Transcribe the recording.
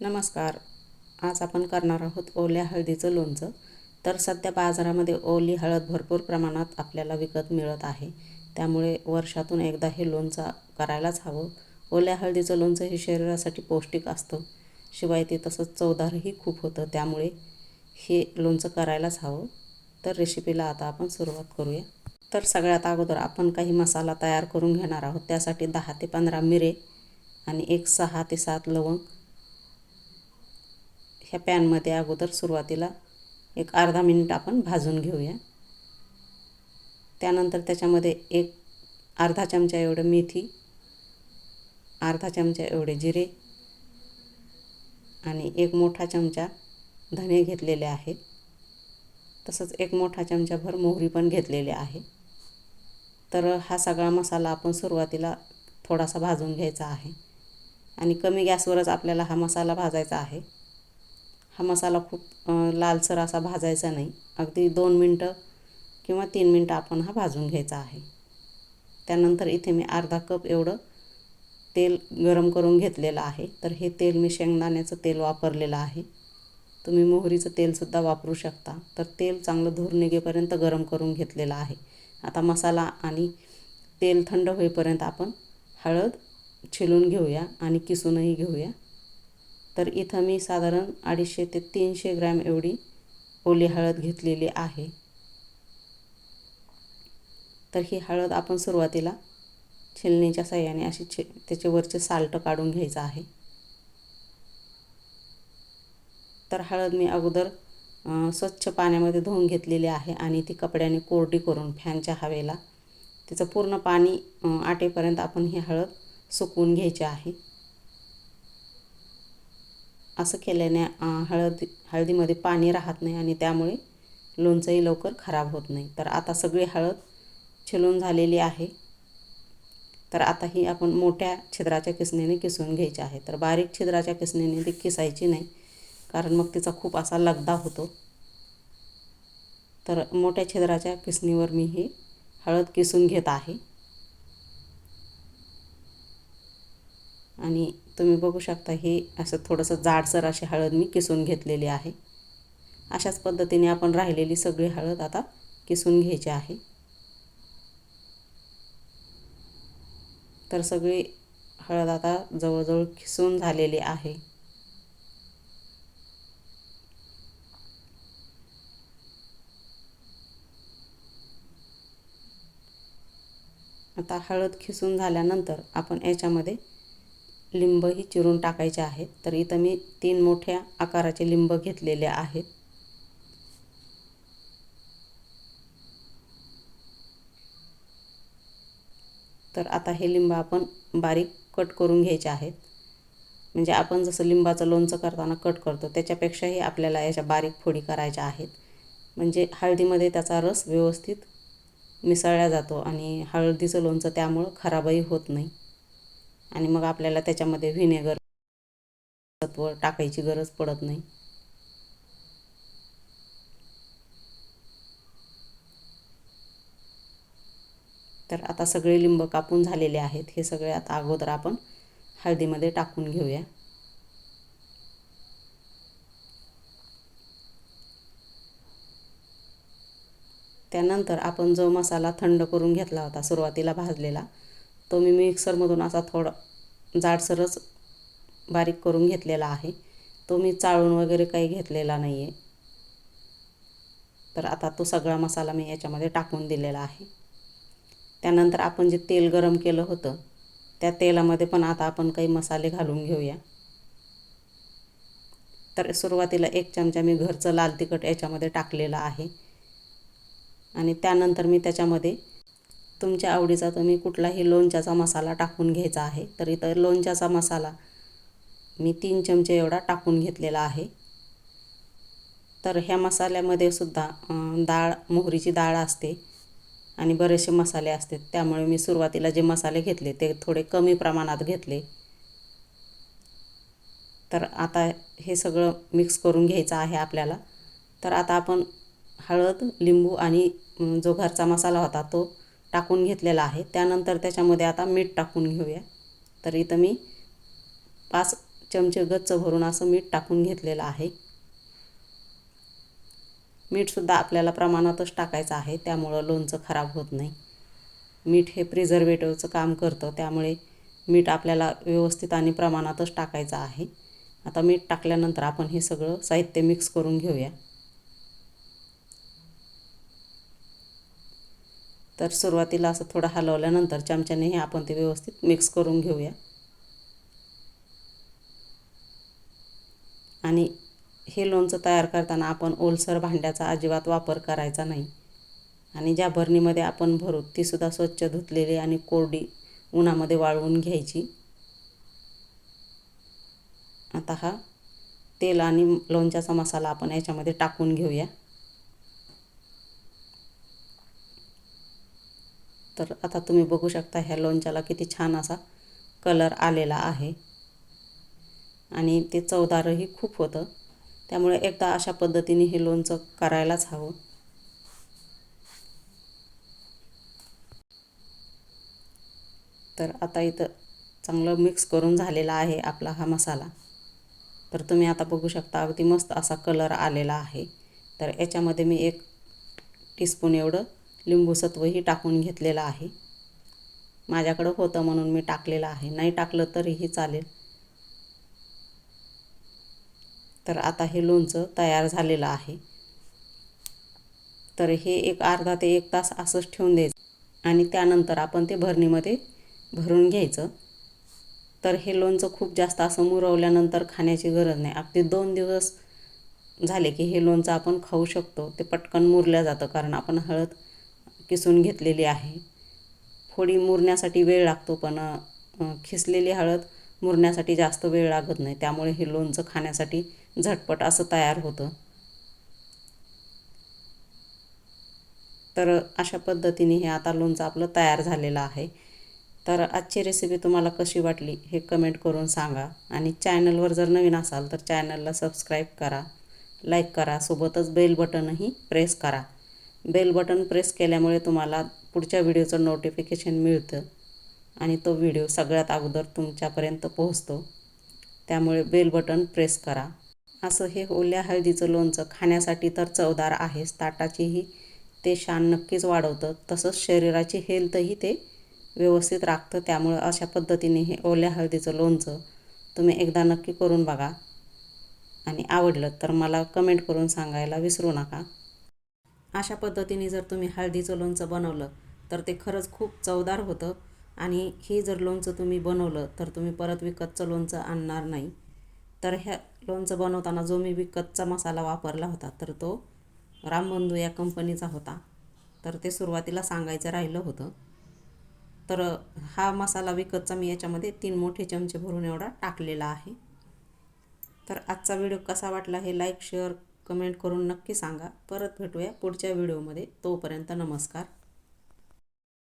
नमस्कार. आज आपण करणार आहोत ओल्या हळदीचं लोणचं. तर सध्या बाजारामध्ये ओली हळद भरपूर प्रमाणात आपल्याला विकत मिळत आहे. त्यामुळे वर्षातून एकदा हे लोणचं करायलाच हवं. ओल्या हळदीचं लोणचं हे शरीरासाठी पौष्टिक असतं. शिवाय ते तसंच चवदारही खूप होतं. त्यामुळे हे लोणचं करायलाच हवं. तर रेसिपीला आता आपण सुरुवात करूया. तर सगळ्यात अगोदर आपण काही मसाला तयार करून घेणार आहोत. त्यासाठी दहा ते पंधरा मिरे आणि एक सहा ते सात लवंग ह्या पॅनमध्ये अगोदर सुरुवातीला एक अर्धा मिनिट आपण भाजून घेऊया. त्यानंतर त्याच्यामध्ये एक अर्धा चमचा एवढं मेथी अर्धा चमचा एवढे जिरे आणि एक मोठा चमचा धने घेतलेले आहे. तसंच एक मोठा चमचाभर मोहरी पण घेतलेली आहे. तर हा सगळा मसाला आपण सुरुवातीला थोडासा भाजून घ्यायचा आहे. आणि कमी गॅसवरच आपल्याला हा मसाला भाजायचा आहे. हा मसाला खूप लालसर असा भाजायचा नाही. अगदी दोन मिनटं किंवा तीन मिनटं आपण हा भाजून घ्यायचा आहे. त्यानंतर इथे मी अर्धा कप एवढं तेल गरम करून घेतलेलं आहे. तर हे तेल मी शेंगदाण्याचं तेल वापरलेलं आहे. तुम्ही मोहरीचं तेलसुद्धा वापरू शकता. तर तेल चांगलं धूर निघेपर्यंत गरम करून घेतलेलं आहे. आता मसाला आणि तेल थंड होईपर्यंत आपण हळद छिलून घेऊया आणि किसूनही घेऊया. तर इथं मी साधारण अडीचशे ते तीनशे ग्रॅम एवढी ओली हळद घेतलेली आहे. तर ही हळद आपण सुरुवातीला छिलणीच्या साह्याने अशी छे त्याच्यावरचे साल्ट काढून घ्यायचं आहे. तर हळद मी अगोदर स्वच्छ पाण्यामध्ये धुवून घेतलेली आहे आणि ती कपड्याने कोरडी करून फॅनच्या हवेला तिचं पूर्ण पाणी आटेपर्यंत आपण ही हळद सुकवून घ्यायची आहे. असं केल्याने हळद हळदीमध्ये पाणी राहत नाही आणि त्यामुळे लोणचंही लवकर खराब होत नाही. तर आता सगळी हळद छिलून झालेली आहे. तर आता ही आपण मोठ्या छिद्राच्या किसणीने किसून घ्यायची आहे. तर बारीक छिद्राच्या किसणीने ती किसायची नाही कारण मग तिचा खूप असा लगदा होतो. तर मोठ्या छिद्राच्या किसणीवर मी ही हळद किसून घेत आहे. आणि तुम्ही बघू शकता हे असं थोडंसं जाडसर अशी हळद मी किसून घेतलेली आहे. अशाच पद्धतीने आपण राहिलेली सगळी हळद आता किसून घ्यायची आहे. तर सगळी हळद आता जवळजवळ किसून झालेली आहे. आता हळद खिसून झाल्यानंतर आपण याच्यामध्ये लिंबही चिरून टाकायचे आहेत. तर इथं मी तीन मोठ्या आकाराचे लिंब घेतलेले आहेत. तर आता हे लिंब आपण बारीक कट करून घ्यायचे आहेत. म्हणजे आपण जसं लिंबाचं लोणचं करताना कट करतो त्याच्यापेक्षाही आपल्याला याच्या बारीक फोडी करायच्या आहेत. म्हणजे हळदीमध्ये त्याचा रस व्यवस्थित मिसळला जातो आणि हळदीचं लोणचं त्यामुळं खराबही होत नाही. आणि मग आपल्याला त्याच्यामध्ये व्हिनेगर तत्व टाकायची गरज पडत नाही. तर आता सगळे लिंब कापून झालेले आहेत. हे सगळे आता अगोदर आपण हळदीमध्ये टाकून घेऊया. त्यानंतर आपण जो मसाला थंड करून घेतला होता सुरुवातीला भाजलेला तो मी मिक्सरमधून असा थोडा जाडसरच बारीक करून घेतलेला आहे. तो मी चाळून वगैरे काही घेतलेला नाही आहे तर आता तो सगळा मसाला मी याच्यामध्ये टाकून दिलेला आहे. त्यानंतर आपण जे तेल गरम केलं होतं त्या तेलामध्ये पण आता आपण काही मसाले घालून घेऊया. तर सुरुवातीला एक चमचा मी घरचं लाल तिखट याच्यामध्ये टाकलेलं आहे. आणि त्यानंतर मी त्याच्यामध्ये तुमच्या आवडीचा तुम्ही कुठलाही लोणच्याचा मसाला टाकून घ्यायचा आहे तर इथं लोणच्याचा मसाला मी तीन चमचे एवढा टाकून घेतलेला आहे. तर ह्या मसाल्यामध्ये सुद्धा डाळ मोहरीची डाळ असते आणि बरेचसे मसाले असतात त्यामुळे मी सुरुवातीला जे मसाले घेतले ते थोडे कमी प्रमाणात घेतले. तर आता हे सगळं मिक्स करून घ्यायचं आहे आपल्याला. तर आता आपण हळद लिंबू आणि जो घरचा मसाला होता तो टाकून घेतलेला आहे. त्यानंतर त्याच्यामध्ये आता मीठ टाकून घेऊया. तर इथं मी पाच चमचे गच्च भरून असं मीठ टाकून घेतलेलं आहे. मीठसुद्धा आपल्याला प्रमाणातच टाकायचं आहे. त्यामुळं लोणचं खराब होत नाही. मीठ हे प्रिझर्वेटिव्हचं काम करतं. त्यामुळे मीठ आपल्याला व्यवस्थित आणि प्रमाणातच टाकायचं आहे. आता मीठ टाकल्यानंतर आपण हे सगळं साहित्य मिक्स करून घेऊया. तर सुरुवातीला असं थोडं हलवल्यानंतर चमच्याने हे आपण ते व्यवस्थित मिक्स करून घेऊया. आणि हे लोणचं तयार करताना आपण ओलसर भांड्याचा अजिबात वापर करायचा नाही. आणि ज्या भरणीमध्ये आपण भरू तीसुद्धा स्वच्छ धुतलेली आणि कोरडी उन्हामध्ये वाळवून घ्यायची. आता हा तेल आणि लोणच्याचा मसाला आपण याच्यामध्ये टाकून घेऊया. तर आता तुम्ही बघू शकता ह्या लोणच्याला किती छान असा कलर आलेला आहे. आणि ते चवदारही खूप होतं. त्यामुळे एकदा अशा पद्धतीने हे लोणचं करायलाच हवं. तर आता इथं चांगलं मिक्स करून झालेला आहे आपला हा मसाला. तर तुम्ही आता बघू शकता अगदी मस्त असा कलर आलेला आहे. तर याच्यामध्ये मी एक टीस्पून एवढं लिंबूसत्वही टाकून घेतलेलं आहे. माझ्याकडं होतं म्हणून मी टाकलेलं आहे. नाही टाकलं तरीही चालेल. तर आता हे लोणचं तयार झालेलं आहे. तर हे एक अर्धा ते एक तास असंच ठेवून द्यायचं. आणि त्यानंतर आपण ते भरणीमध्ये भरून घ्यायचं. तर हे लोणचं खूप जास्त असं मुरवल्यानंतर खाण्याची गरज नाही. अगदी दोन दिवस झाले की हे लोणचं आपण खाऊ शकतो. ते पटकन मुरल्या जातं कारण आपण हळद किसून घेतलेली आहे. फोडी मुरण्यासाठी वेळ लागतो पण खिसलेली हळद मुरण्यासाठी जास्त वेळ लागत नाही. त्यामुळे हे लोणचं खाण्यासाठी झटपट असं तयार होतं. तर अशा पद्धतीने हे आता लोणचं आपलं तयार झालेलं आहे. तर आजची रेसिपी तुम्हाला कशी वाटली हे कमेंट करून सांगा. आणि चॅनलवर जर नवीन असाल तर चॅनलला सबस्क्राईब करा लाईक करा सोबतच बेल बटनही प्रेस करा. बेल बटन प्रेस केल्यामुळे तुम्हाला पुढच्या व्हिडिओचं नोटिफिकेशन मिळतं. आणि तो व्हिडिओ सगळ्यात अगोदर तुमच्यापर्यंत पोहोचतो. त्यामुळे बेल बटन प्रेस करा. असं हे ओल्या हळदीचं लोणचं खाण्यासाठी तर चवदार आहेच. ताटाचीही ते शान नक्कीच वाढवतं. तसंच शरीराची हेल्थही ते व्यवस्थित राखतं. त्यामुळं अशा पद्धतीने हे ओल्या हळदीचं लोणचं तुम्ही एकदा नक्की करून बघा. आणि आवडलं तर मला कमेंट करून सांगायला विसरू नका. अशा पद्धतीने जर तुम्ही हळदीचं लोणचं बनवलं तर ते खरंच खूप चवदार होतं. आणि हे जर लोणचं तुम्ही बनवलं तर तुम्ही परत विकतचं लोणचं आणणार नाही. तर ह्या लोणचं बनवताना जो मी विकतचा मसाला वापरला होता तर तो रामबंधू या कंपनीचा होता. तर ते सुरुवातीला सांगायचं राहिलं होतं. तर हा मसाला विकतचा मी याच्यामध्ये तीन मोठे चमचे भरून एवढा टाकलेला आहे. तर आजचा व्हिडिओ कसा वाटला हे लाईक शेअर कमेंट करून नक्की सांगा. परत भेटूया पुढच्या व्हिडिओमध्ये. तोपर्यंत नमस्कार.